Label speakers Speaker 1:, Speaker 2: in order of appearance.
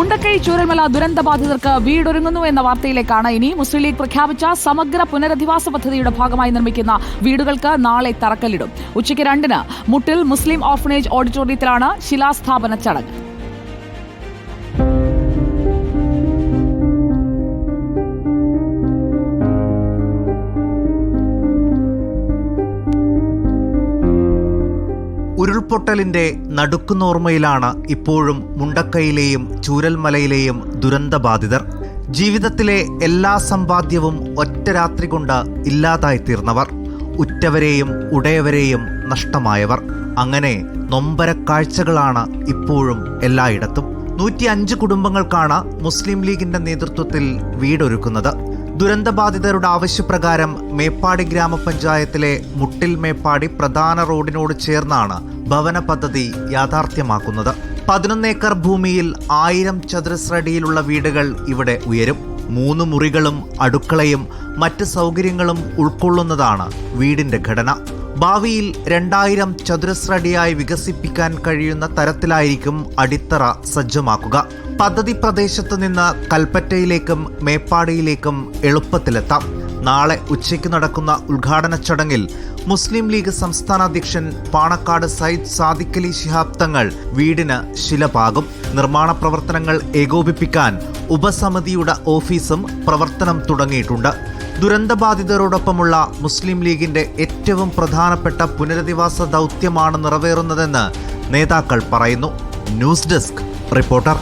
Speaker 1: മുണ്ടക്കൈ ചൂരൽമല ദുരന്ത ബാധിതർക്ക് വീടൊരുങ്ങുന്നു എന്ന വാർത്തയിലേക്കാണ് ഇനി മുസ്ലിം ലീഗ് പ്രഖ്യാപിച്ച സമഗ്ര പുനരധിവാസ പദ്ധതിയുടെ ഭാഗമായി നിർമ്മിക്കുന്ന വീടുകൾക്ക് നാളെ തറക്കല്ലിടും. ഉച്ചയ്ക്ക് രണ്ടിന് മുട്ടിൽ മുസ്ലിം ഓർഫനേജ് ഓഡിറ്റോറിയത്തിലാണ് ശിലാസ്ഥാപന ചടങ്ങ്.
Speaker 2: ഉരുൾപൊട്ടലിന്റെ നടുക്കുന്നോർമ്മയിലാണ് ഇപ്പോഴും മുണ്ടക്കൈയിലെയും ചൂരൽമലയിലെയും ദുരന്തബാധിതർ. ജീവിതത്തിലെ എല്ലാ സമ്പാദ്യവും ഒറ്റ രാത്രി കൊണ്ട് ഇല്ലാതായിത്തീർന്നവർ ഉറ്റവരെയും ഉടയവരെയും നഷ്ടമായവർ. അങ്ങനെ നൊമ്പര കാഴ്ചകളാണ് ഇപ്പോഴും എല്ലായിടത്തും. നൂറ്റി അഞ്ച് കുടുംബങ്ങൾക്കാണ് മുസ്ലിം ലീഗിന്റെ നേതൃത്വത്തിൽ വീടൊരുക്കുന്നത്. ദുരന്തബാധിതരുടെ ആവശ്യപ്രകാരം മേപ്പാടി ഗ്രാമപഞ്ചായത്തിലെ മുട്ടിൽ മേപ്പാടി പ്രധാന റോഡിനോട് ചേർന്നാണ് ഭവന പദ്ധതി യാഥാർത്ഥ്യമാക്കുന്നത്. പതിനൊന്നേക്കർ ഭൂമിയിൽ ആയിരം ചതുരശ്രടിയിലുള്ള വീടുകൾ ഇവിടെ ഉയരും. മൂന്ന് മുറികളും അടുക്കളയും മറ്റ് സൗകര്യങ്ങളും ഉൾക്കൊള്ളുന്നതാണ് വീടിന്റെ ഘടന. ഭാവിയിൽ രണ്ടായിരം ചതുരശ്രടിയായി വികസിപ്പിക്കാൻ കഴിയുന്ന തരത്തിലായിരിക്കും അടിത്തറ സജ്ജമാക്കുക. പദ്ധതി പ്രദേശത്ത് നിന്ന് കൽപ്പറ്റയിലേക്കും മേപ്പാടിയിലേക്കും എളുപ്പത്തിലെത്താം. നാളെ ഉച്ചയ്ക്ക് നടക്കുന്ന ഉദ്ഘാടന ചടങ്ങിൽ മുസ്ലിം ലീഗ് സംസ്ഥാന അധ്യക്ഷൻ പാണക്കാട് സയ്യിദ് സാദിഖലി ശിഹാബ് തങ്ങൾ വീടിന് ശിലപാകും. നിർമ്മാണ പ്രവർത്തനങ്ങൾ ഏകോപിപ്പിക്കാൻ ഉപസമിതിയുടെ ഓഫീസും പ്രവർത്തനം തുടങ്ങിയിട്ടുണ്ട്. ദുരന്തബാധിതരോടൊപ്പമുള്ള മുസ്ലിം ലീഗിന്റെ ഏറ്റവും പ്രധാനപ്പെട്ട പുനരധിവാസ ദൗത്യമാണ് നിറവേറുന്നതെന്ന് നേതാക്കൾ പറയുന്നു. News desk reporter